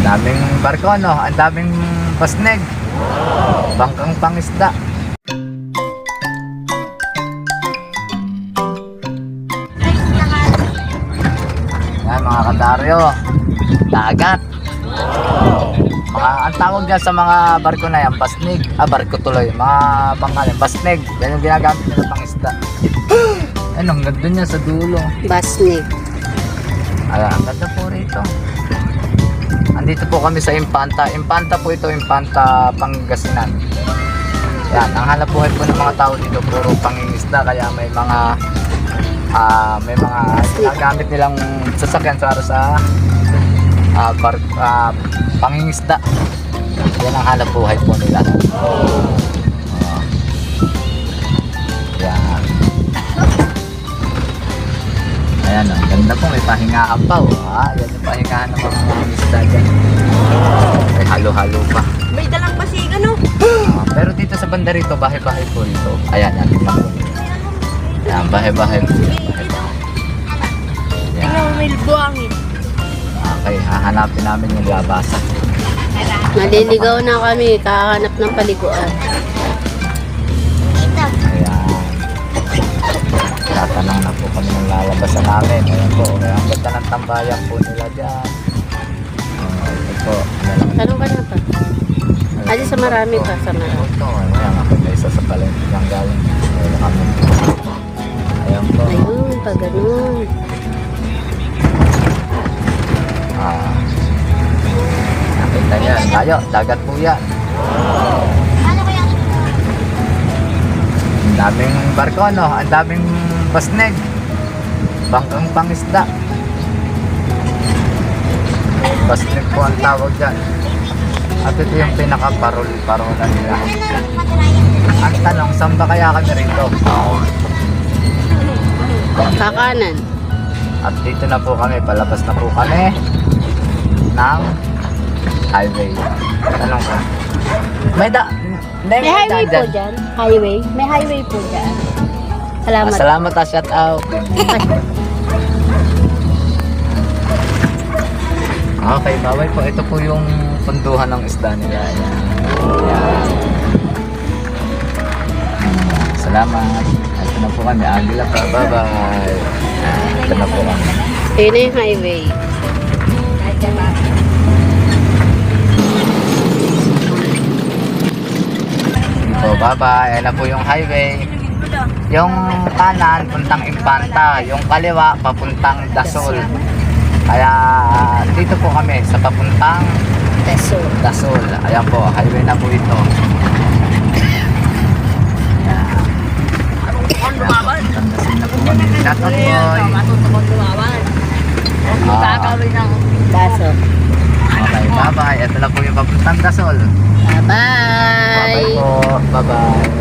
Ang daming barko, no? Ang daming pasneg. Bangkang pangisda. Yan, mga kadaryo. Dagat. Mga, ang tawag dyan sa mga barko na yan, pasnig. Ah, barko tuloy. Mga bangkalin, pasnig. Yan yung ginagamit nila pang isda. Ano, ang ganda niya sa dulo. Basnig. Ay, ang ganda po rito. Andito po kami sa Impanta. Impanta po ito, Impanta Pangasinan. Yan, ang hanap buhay po ng mga tao dito puro pangingisda kaya may mga ah may mga ginagamit nilang sasakyan para sa ah bar, ah, pangingisda. Yan ang hanap buhay po nila. Pahingaan pa o. Ah, yan yung pahingaan ng mga isda dyan. May halo-halo pa. May dalang pasig, ano? Ah, pero dito sa banda rito, bahay-bahay po rito. Ayan, yan, tingnan. Ayan, bahay-bahay po. Ayan. mo, may buwangin. Okay, hahanapin namin yung labasa. Maliligaw na kami, kahanap ng paliguan. Tatanong na po kami ng lalabasan namin. Ayan po, ang ganda ng tambayan po nila dyan. Ah, ito po. Tanong ka na pa. Adi sa marami pa, sa marami. Ito, ayan ako na isa sa palengke ng galing. Ayan kami. Ayan po. Ayun, pag ganun. Ah. Nakita niya. Tayo, dagat po yan. Ang daming barko, no? Ang daming pasneg. Bangkang pangisda. Pasneg po ang tawag dyan. At ito yung pinaka-parol-parola nila. Ang tanong, saan ba kaya kami rito? Kakanan. At dito na po kami, palabas na po kami ng highway. Tanong ko. May da... May, May highway po dyan. Highway. May highway po dyan. Ah, Salamat. salamat ah, shout out. Okay, bawal po. Ito po yung punduhan ng isda nila. Ayan. Ayan. Salamat. Ito na po kami. Agila pa. Bye-bye. Ito na po kami. Ayun na yung highway. So, bye-bye. Ayan na po yung highway. Yung kanan, puntang Impanta. Yung kaliwa, papuntang Dasol. Kaya dito po kami sa papuntang Teso. Dasol. Ayan po, highway na po ito. Dasol na po kami. Shout out boy. Ah, Daso. okay, bye-bye. Ito na po yung papuntang Dasol. Bye-bye. Bye-bye po. Bye-bye.